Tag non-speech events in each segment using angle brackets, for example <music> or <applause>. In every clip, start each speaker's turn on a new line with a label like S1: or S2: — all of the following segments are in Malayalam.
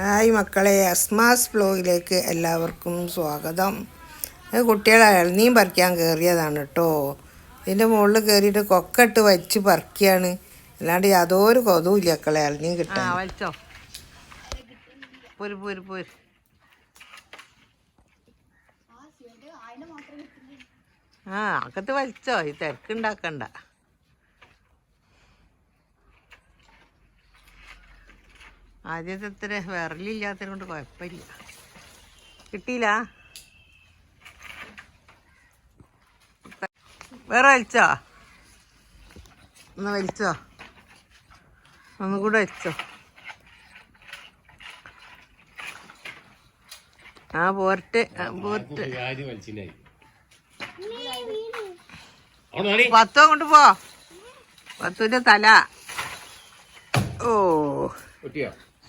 S1: ഹായ് മക്കളെ അസ്മാസ് ബ്ലോഗിലേക്ക് എല്ലാവർക്കും സ്വാഗതം. കുട്ടികളെ ഇളനീം പറിക്കാൻ കയറിയതാണ് കേട്ടോ ഇതിന്റെ മുകളിൽ കയറിയിട്ട് കൊക്കട്ട് വച്ച് പറിക്കുകയാണ് അല്ലാണ്ട് യാതൊരു കൊതുമില്ല മക്കളെ ഇളനീം കിട്ടാൻ.
S2: ആ അകത്ത് വലിച്ചോ ഈ തിരക്കുണ്ടാക്കണ്ട. ആദ്യത്തെ ഇത്ര വിരലില്ലാത്തത് കൊണ്ട് കുഴപ്പമില്ല. കിട്ടിയില്ല? വേറെ വലിച്ചോ? ഒന്ന് വലിച്ചോ? ഒന്നുകൂടെ വലിച്ചോ? ആ പോരട്ടെ. പോരട്ടെ. പത്തോ കൊണ്ട് പോ. പത്തുവിന്റെ തല. ഓ.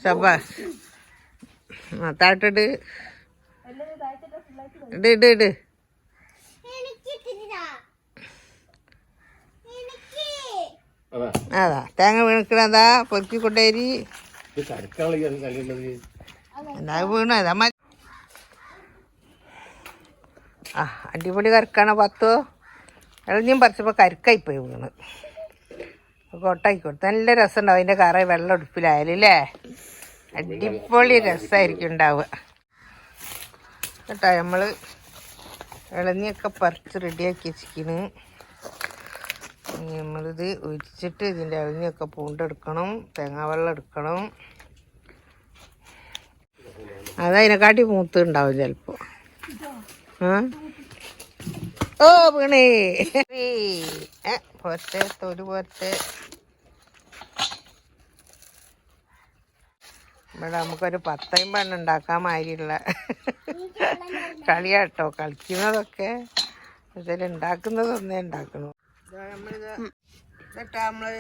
S2: ശബാസ്. ആ ഇട് ഇട് ഇട്.
S3: അതാ
S2: തേങ്ങ വീണക്കണതാ പൊറുക്കി കൊണ്ടേരി എന്താ വീണു ആ അടിപൊളി കരക്കാണ് പത്തോ? ഇളഞ്ഞും പറിച്ചപ്പോൾ കരുക്കായിപ്പോയി വീണ്. കൊട്ടാക്കി കൊടുത്തു നല്ല രസമുണ്ടാവും. അതിന്റെ കറ വെള്ളം ഉടുപ്പിലായാലും അല്ലേ? അടിപൊളി രസമായിരിക്കും ഉണ്ടാവുക. കേട്ടോ നമ്മൾ ഇളഞ്ഞൊക്കെ പറിച്ച് റെഡിയാക്കി വെച്ചിരിക്കുന്നു ഇനി നമ്മളിത് ഒഴിച്ചിട്ട് ഇതിന്റെ ഇളഞ്ഞൊക്കെ പൂണ്ടെടുക്കണം തേങ്ങാവെള്ളം എടുക്കണം. അതതിനെക്കാട്ടി മൂത്ത് ഉണ്ടാവും ചിലപ്പോ. ആ? ഓ വീണേ. പോരത്തെ തൊരു തൊലി ഇവിടെ നമുക്കൊരു പത്തമ്പണ്ണം ഉണ്ടാക്കാൻ മാതിരിയുള്ള കളിയാട്ടോ. കളിക്കുന്നതൊക്കെ ഇതിൽ ഉണ്ടാക്കുന്നതൊന്നേ ഉണ്ടാക്കണു. ഇതാ നമ്മൾ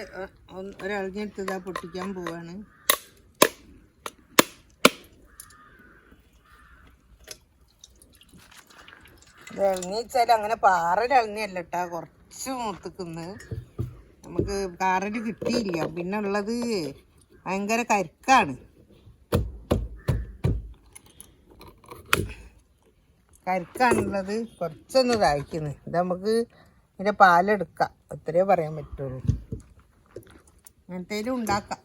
S2: ഒരളിഞ്ഞെടുത്ത് ഇതാ പൊട്ടിക്കാൻ പോവാണ്. ഇളഞ്ഞി അങ്ങനെ പാറയിൽ ഇളഞ്ഞല്ല കേട്ടാ. കുറച്ച് മൂത്തുക്കുന്ന് നമുക്ക് കാറിൽ കിട്ടിയില്ല. പിന്നെ ഉള്ളത് ഭയങ്കര കരിക്കാണ്. കരിക്കാണുള്ളത് കുറച്ചൊന്ന് ഇതായിക്കുന്നു ഇത് നമുക്ക് ഇതിന്റെ പാലെടുക്കാം. അത്രേ പറയാൻ പറ്റുള്ളൂ. അങ്ങനത്തേലും ഉണ്ടാക്കാം.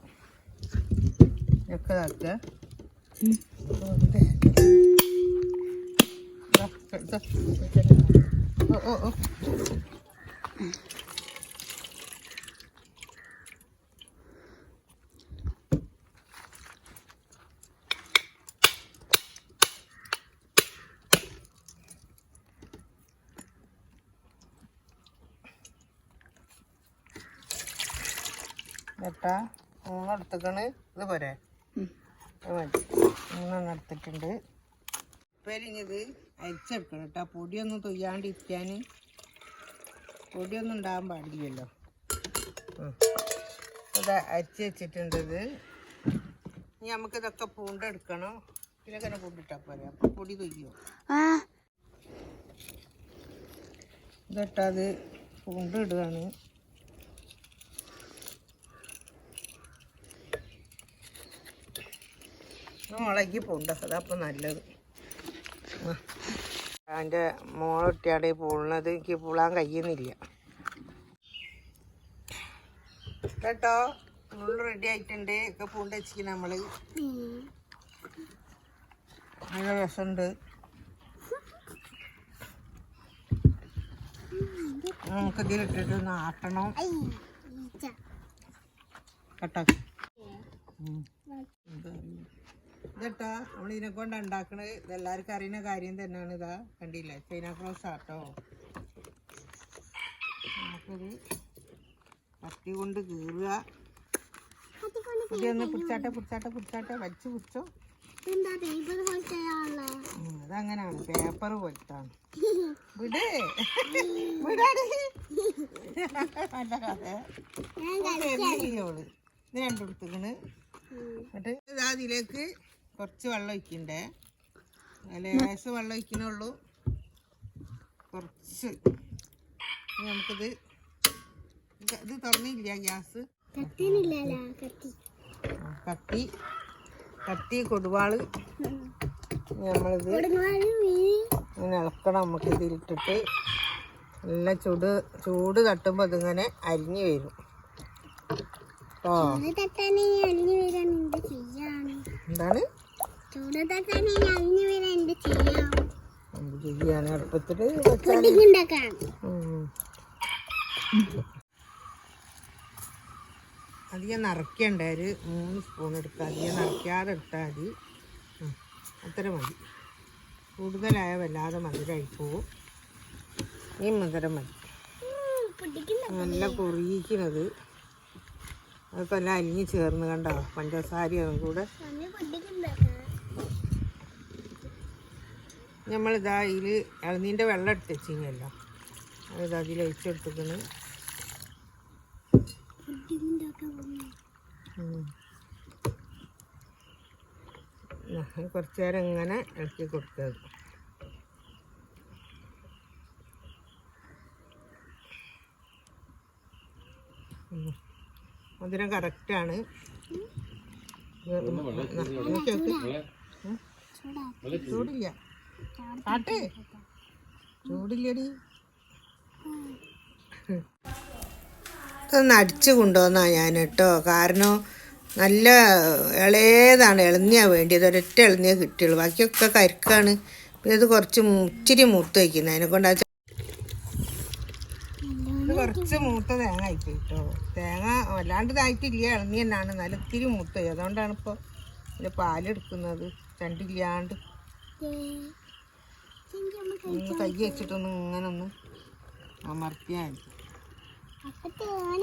S2: ഇതൊക്കെ ഇതാക്കുക ഇതാ, ഇതാ. ഓ ഓ ഓ. കേട്ടാ മൂന്നെടുത്തേക്കണ് ഇത് പോരെ. മതി. മൂന്നെണ്ണം എടുത്തിട്ടുണ്ട്. പെരിഞ്ഞത് അരിച്ചെടുക്കണം കേട്ടോ. പൊടിയൊന്നും തൊയ്യാണ്ടിരിക്കാൻ പൊടിയൊന്നും ഉണ്ടാകാൻ പാടില്ലല്ലോ. ഇത് അരിച്ച് വെച്ചിട്ടുണ്ട് ഇത്. ഇനി നമുക്കിതൊക്കെ പൂണ്ടെടുക്കണം ഇതിലൊക്കെ പൂണ്ടിട്ടാൽ പോരെ. അപ്പം പൊടി തൊയ്യോ. ഇതിട്ടത് പൂണ്ട് ഇടുകയാണ്. മുളകി പൂണ്ട. അതപ്പം നല്ലത്. എന്റെ മോളൊട്ടിയാടെ പൂളണത് എനിക്ക് പൂളാൻ കഴിയുന്നില്ല. കേട്ടോ? ഫുള്ള് റെഡി ആയിട്ടുണ്ട്. ഒക്കെ പൂണ്ട വെച്ചിരിക്കുന്ന നമ്മൾ. നല്ല രസമുണ്ട്. നമുക്ക് ഇതിലിട്ടിട്ട് ഒന്ന് ആട്ടണം കേട്ടോ. ഇതട്ടാ നമ്മൾ ഇതിനെ കൊണ്ട് ഉണ്ടാക്കണത്? ഇതെല്ലാവർക്കും അറിയുന്ന കാര്യം തന്നെയാണ് ഇതാ. കണ്ടില്ല? ചൈന ക്രോസ് ആട്ടോ. നമുക്കിത് കത്തി കൊണ്ട് കീറുക. ഇതൊന്ന് പിടിച്ചാട്ടെ പിടിച്ചാട്ടെ പിടിച്ചാട്ടെ. വച്ച് പിടിച്ചോ. അതങ്ങനാണ് പേപ്പർ പോലത്താണ്. <laughs> വിട്. വിടാടി. നല്ല കഥ ഇത് രണ്ടെടുത്തേക്കണ് എന്നിട്ട് ഇതാ അതിലേക്ക് കുറച്ച് വെള്ളം ഒഴിക്കണ്ടേ? ലേശം വെള്ളം ഒഴിക്കണുള്ളൂ കുറച്ച്. നമുക്കിത് ഇത് തുറന്നില്ല ഗ്യാസ്. കത്തി കത്തി കൊടുവാൾ. നമ്മളിത് ഇളക്കണം നമുക്ക് ഇതിലിട്ടിട്ട്. നല്ല ചൂട് ചൂട് തട്ടുമ്പോൾ അതിങ്ങനെ അരിഞ്ഞു വരും. എന്താണ്? ചെയ്യാൻ ഉം. അധികം നിറയ്ക്കണ്ട. ഒരു മൂന്ന് സ്പൂൺ എടുക്കുക അധികം നിറയ്ക്കാതെ എടുത്താൽ മതി. അത്ര മതി. കൂടുതലായ വല്ലാതെ മധുരമായി പോവും ഈ മധുരം മതി. നല്ല കുറിയിക്കുന്നത് അതൊക്കെ എല്ലാം അലിഞ്ഞ് ചേർന്ന് കണ്ടോ? പഞ്ചസാരയും കൂടെ
S4: പുഡിംഗ് ഉണ്ടാക്കാം
S2: നമ്മളിതാ ഇതിൽ ഇളനീന്റെ വെള്ളം എടുത്ത് വെച്ചിങ്ങല്ലോ അതിതാ അതിൽ ഒഴിച്ചെടുത്തിക്കണ്. കുറച്ച് നേരം ഇങ്ങനെ ഇളക്കി കൊടുക്കുക. മധുരം കറക്റ്റാണ് ചൂടില്ല കാട്ട് ചൂടില്ലടി. ഇതൊന്ന് അടിച്ചു കൊണ്ടുവന്നാ ഞാൻ കേട്ടോ കാരണം നല്ല ഇളയതാണ് ഇളന്നിയാ വേണ്ടിയത്. ഒരൊറ്റ ഇളനിയേ കിട്ടിയുള്ളൂ. ബാക്കിയൊക്കെ കരുക്കാണ്. പിന്നെ ഇത് കുറച്ച് ഇച്ചിരി മൂത്ത് വയ്ക്കുന്നത് അതിനെ കൊണ്ട് കുറച്ച് മൂത്ത തേങ്ങ ആയിപ്പോയി കേട്ടോ തേങ്ങ വല്ലാണ്ട് ഇതായിട്ടില്ല. ഇളനി തന്നെയാണ്. എന്നാലും ഇത്തിരി മൂത്ത് അതുകൊണ്ടാണ് ഇപ്പോൾ പാലെടുക്കുന്നത്. ചണ്ടില്ലാണ്ട് ഒന്ന് കൈ വെച്ചിട്ടൊന്ന് ഇങ്ങനെ ഒന്ന് അമർത്തിയാൽ
S4: തോന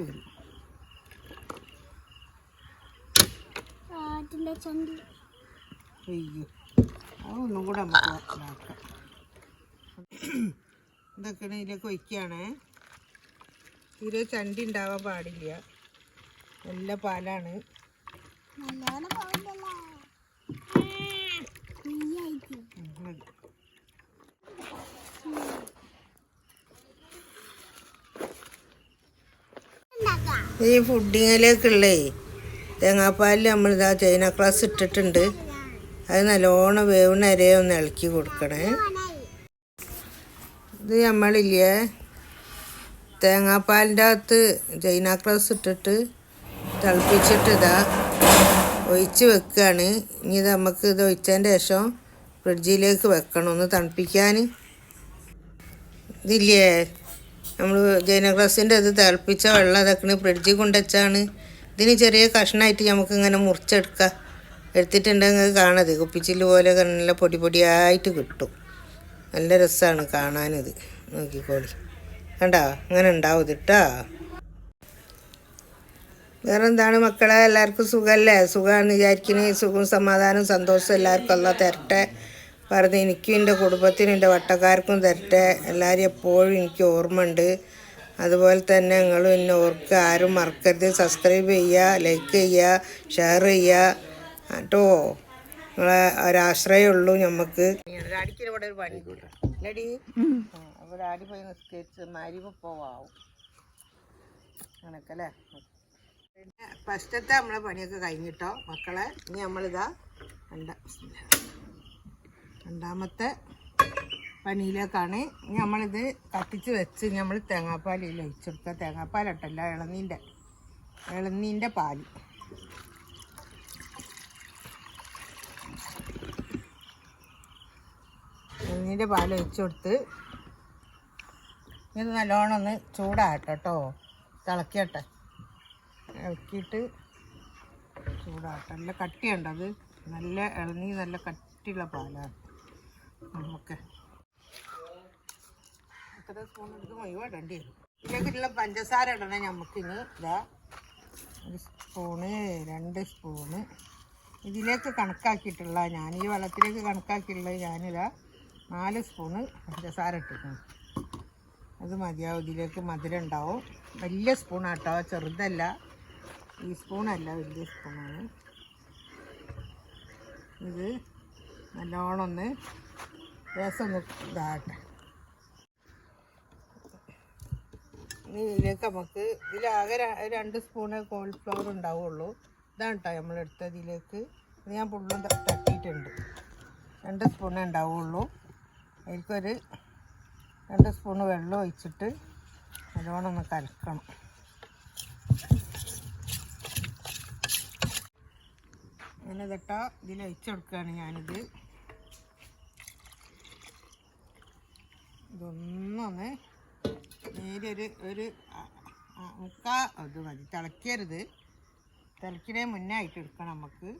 S2: വരും അയ്യോ അതൊന്നും കൂടെ നമുക്ക് ഇതാക്കാം. ഇതിലേക്ക് ഒഴിക്കുകയാണേ തീരെ ചണ്ടി ഉണ്ടാവാൻ പാടില്ല. നല്ല പാലാണ്
S4: നല്ലോണം പോകണ്ടല്ലോ നെയ്യായിട്ട്
S2: ഉം, മതി.
S4: ഉണ്ടാക്കാം
S2: ഈ ഫുഡിങ്ങിലേക്കുള്ളേ തേങ്ങാപ്പാലിൽ ഇതാ ചൈന ക്ലാസ് ഇട്ടിട്ടുണ്ട്. അത് നല്ലോണം വേവുന്ന ഒന്ന് ഇളക്കി കൊടുക്കണേ. ഇത് നമ്മളില്ലേ തേങ്ങാപ്പാലിന്റെ അകത്ത് ചൈന ക്ലാസ് ഇട്ടിട്ട് തിളപ്പിച്ചിട്ട് ഇതാ ഒഴിച്ച് വെക്കുകയാണ് ഇനി നമുക്ക് ഇത് ഒഴിച്ചതിന്റെ ശേഷം ഫ്രിഡ്ജിലേക്ക് വെക്കണം ഒന്ന് തണുപ്പിക്കാൻ. ഇതില്ലേ? നമ്മൾ ജൈനഗ്ലാസിന്റെ ഇത് തിളപ്പിച്ച വെള്ളം ഇതൊക്കെ ഫ്രിഡ്ജിൽ കൊണ്ടുവച്ചാണ്. ഇതിന് ചെറിയ കഷ്ണമായിട്ട് നമുക്ക് ഇങ്ങനെ മുറിച്ചെടുക്കാം എടുത്തിട്ടുണ്ടെങ്കിൽ കാണത് കുപ്പിച്ചിൽ പോലെ നല്ല പൊടി പൊടിയായിട്ട് കിട്ടും. നല്ല രസമാണ് കാണാനിത്. നോക്കിക്കോളി. കണ്ടോ? അങ്ങനെ ഉണ്ടാവും ഇതിട്ടാ വേറെ എന്താണ് മക്കളെ? എല്ലാവർക്കും സുഖമല്ലേ? സുഖമാണ് വിചാരിക്കണേ സുഖം സമാധാനം സന്തോഷം എല്ലാവർക്കും അല്ല തരട്ടെ. പറഞ്ഞ് എനിക്കും എന്റെ കുടുംബത്തിനും എന്റെ വട്ടക്കാർക്കും തരട്ടെ. എല്ലാവരും എപ്പോഴും എനിക്ക് ഓർമ്മയുണ്ട്. അതുപോലെ തന്നെ നിങ്ങൾ എന്നെ ഓർക്ക് ആരും മറക്കരുത്. സബ്സ്ക്രൈബ് ചെയ്യുക ലൈക്ക് ചെയ്യുക ഷെയർ ചെയ്യുക. കേട്ടോ? നിങ്ങളെ ഒരാശ്രയമുള്ളൂ നമുക്ക് ഇവിടെ ഒരു പണി അപ്പോൾ ഡാഡി പോയി നിസ്കരിച്ച് മരിവ് പോവാവും ഫസ്റ്റത്തെ നമ്മളെ പണിയൊക്കെ കഴിഞ്ഞിട്ടോ? മക്കളെ ഇനി നമ്മളിതാ രണ്ട രണ്ടാമത്തെ പനിയിലേക്കാണ് നമ്മളിത് കത്തിച്ച് വെച്ച് നമ്മൾ തേങ്ങാപ്പാലിൽ ഒഴിച്ചെടുക്കുക. തേങ്ങാപ്പാലട്ടല്ല ഇളനീന്റെ ഇളനീന്റെ പാൽ ഇളനീന്റെ പാൽ ഒഴിച്ചു കൊടുത്ത് ഇത് നല്ലോണം ഒന്ന് ചൂടാകട്ടെ കേട്ടോ. തിളക്കട്ടെ ഇളക്കിയിട്ട് ചൂടാകട്ടെ. നല്ല കട്ടിയുണ്ട് അത്. നല്ല ഇളനീ നല്ല കട്ടിയുള്ള പാലാണ്. നമുക്ക്. എത്ര സ്പൂൺ എടുത്ത് മുഴുവൻ ഇടേണ്ടി വരും. ഇതിലേക്കുള്ള പഞ്ചസാര ഇടണേ നമുക്കിനി ഇതാ ഒരു സ്പൂണ് രണ്ട് സ്പൂണ് ഇതിലേക്ക് കണക്കാക്കിയിട്ടുള്ള ഞാൻ ഈ വെള്ളത്തിലേക്ക് കണക്കാക്കിയിട്ടുള്ളത് ഞാനിതാ നാല് സ്പൂണ് പഞ്ചസാര ഇട്ടിരുന്നു അത് മതിയാവും ഇതിലേക്ക് മധുരം ഉണ്ടാവും. വലിയ സ്പൂണാട്ടോ ചെറുതല്ല. ഈ സ്പൂണല്ല വലിയ സ്പൂണാണ് ഇത് നല്ലോണം ഒന്ന് രസം ഇതാകട്ടെ. ഇനി ഇതിലേക്ക് നമുക്ക് ഇതിലാകെ രണ്ട് സ്പൂണ് കോൺഫ്ലവർ ഉണ്ടാവുള്ളൂ. ഇതാണ് കേട്ടോ എടുത്ത ഇതിലേക്ക് ഞാൻ പുള്ളും തട്ടിയിട്ടുണ്ട്. രണ്ട് സ്പൂണേ ഉണ്ടാവുള്ളൂ. അതിലേക്കൊരു രണ്ട് സ്പൂണ് വെള്ളം ഒഴിച്ചിട്ട് നല്ലോണം ഒന്ന് കലക്കണം. അങ്ങനെ കേട്ടോ ഇതിൽ ഒഴിച്ചെടുക്കുകയാണ് ഞാനിത്. ഇതൊന്നൊന്ന് നേരെ ഒരു ഒരു മുക്കാ അത് മതി. തിളക്കരുത്. തിളക്കിനെ മുന്നേ ആയിട്ട് എടുക്കണം നമുക്ക്.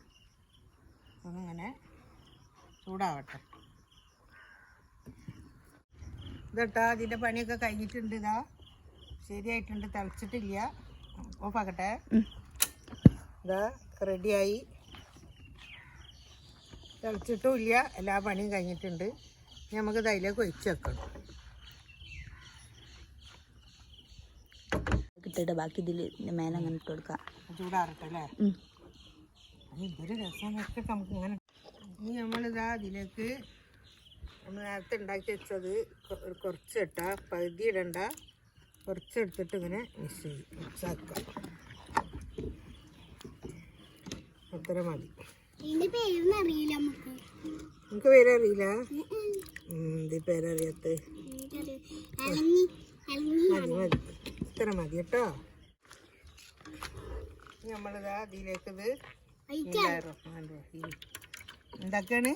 S2: ഒന്നിങ്ങനെ ചൂടാവട്ടെ. ഇതട്ടാ അതിന്റെ പണിയൊക്കെ കഴിഞ്ഞിട്ടുണ്ട് ഇതാ. ശരിയായിട്ടുണ്ട് തിളച്ചിട്ടില്ല. ഓഫാക്കട്ടെ ഇതാ റെഡിയായി. തിളച്ചിട്ടും ഇല്ല. എല്ലാ പണിയും കഴിഞ്ഞിട്ടുണ്ട്. ഇനി നമുക്ക് ഇതിലേക്ക് ഒഴിച്ച് വെക്കണം.
S5: ഇട്ടിട്ട് ബാക്കി ഇതിൽ മേലെ അങ്ങനെ ഇട്ട് കൊടുക്കാം.
S2: ചൂടാറട്ടെ അല്ലേ?
S5: ഉം.
S2: അത് ഇതൊരു രസം നമുക്ക് ഇങ്ങനെ ഇനി നമ്മളിതാ അതിലേക്ക് നമ്മൾ നേരത്തെ ഉണ്ടാക്കി വെച്ചത് കുറച്ച് ഇട്ടാ പകുതി ഇടണ്ട. കുറച്ച് എടുത്തിട്ട് ഇങ്ങനെ മിക്സ് ചെയ്യും. മിക്സാക്കാം അത്ര മതി.
S4: നമുക്ക്.
S2: പേരറിയില്ല? ഇത് പേരറിയാത്ത. മതി മതി. ഇത്ര മതി കേട്ടോ. നമ്മളിതാ ഇതിലേക്ക് ഇത് എന്തൊക്കെയാണ്?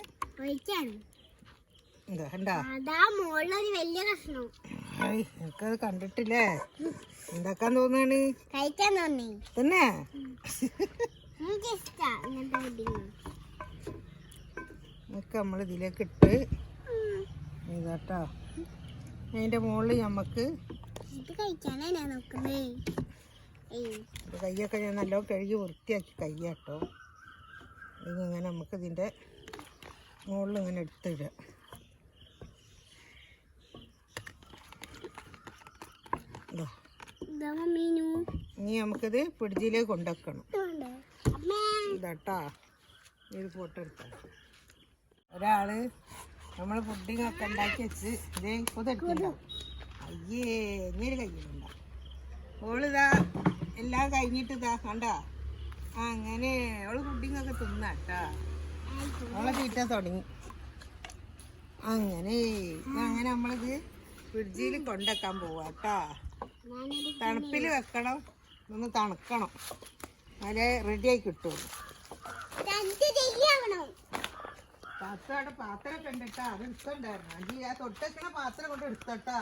S2: എനിക്കത് കണ്ടിട്ടില്ലേ? എന്താക്കാൻ തോന്നാണ്?
S4: കഴിക്കാൻ തോന്നി.
S2: തന്നെ? നമുക്ക് നമ്മൾ ഇതിലേക്ക് ഇട്ട് ഇതാട്ടോ. അതിന്റെ മുകളിൽ നമുക്ക്
S4: കഴിക്കാനാ ഞാൻ
S2: നല്ലോണം കഴുകി വൃത്തിയാക്കി കയ്യാട്ടോ. ഇതിങ്ങനെ നമുക്ക് ഇതിന്റെ മുകളിൽ ഇങ്ങനെ എടുത്തിടുക. ഇനി നമുക്കിത് ഫ്രിഡ്ജിലേക്ക് കൊണ്ടുവെക്കണം. ഇതാട്ടാ. ഇത് ഫോട്ടോ എടുക്കാം ഒരാൾ നമ്മൾ പുഡിംഗ് ഒക്കെ ഉണ്ടാക്കി വെച്ച് ഇതേ കുതെടുക്കണ്ട അയ്യേ ഇങ്ങനെ കഴിക്കുന്നുണ്ട ഓളിതാ എല്ലാം കഴിഞ്ഞിട്ട് ഇതാ കണ്ടാ? അങ്ങനെ ഓൾ പുഡിംഗ് ഒക്കെ തിന്നാട്ടാ ഓളെ തീറ്റ തുടങ്ങി. അങ്ങനെ അങ്ങനെ നമ്മളിത് ഫ്രിഡ്ജിൽ കൊണ്ടുവെക്കാൻ പോവാട്ടാ തണുപ്പിൽ വെക്കണം. ഒന്ന് തണുക്കണം. എന്നാലേ റെഡിയായി കിട്ടുള്ളൂ
S4: രണ്ട് ചെയ്യണം
S2: പാത്രം അവിടെ പാത്രമൊക്കെ ഉണ്ട് കേട്ടോ അത് എടുക്കണ്ടായിരുന്നു. അഞ്ചി ആ തൊട്ടേക്കണ പാത്രം കൊണ്ട് എടുത്തോട്ടാ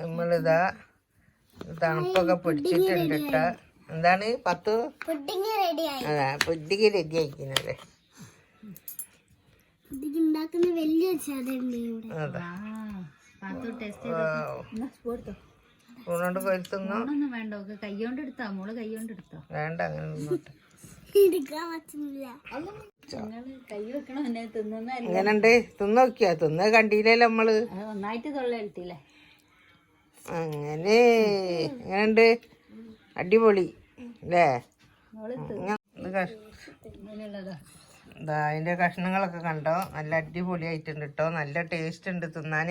S2: നമ്മളിതാ തണുപ്പൊക്കെ പിടിച്ചിട്ടുണ്ട് കേട്ടോ. എന്താണ് പത്ത്? അതാ
S4: പുഡിങ് റെഡി ആയിക്കുന്നത്
S2: അതാ. സ്പൂണോണ്ട്
S5: വേണ്ട? ഒക്കെ കൈകൊണ്ട് എടുത്താ? മോൾ കൈകൊണ്ട് എടുത്തോ?
S2: വേണ്ട തിന്നോക്കിയാ? തിന്ന കണ്ടില്ലല്ലോ
S5: നമ്മൾ. ഒന്നായിട്ട്
S2: അങ്ങനെ. എങ്ങനെയുണ്ട്? അടിപൊളി. അല്ലേ? അതിന്റെ കഷ്ണങ്ങളൊക്കെ കണ്ടോ? നല്ല അടിപൊളി ആയിട്ടുണ്ട് കേട്ടോ നല്ല ടേസ്റ്റ് ഉണ്ട് തിന്നാൻ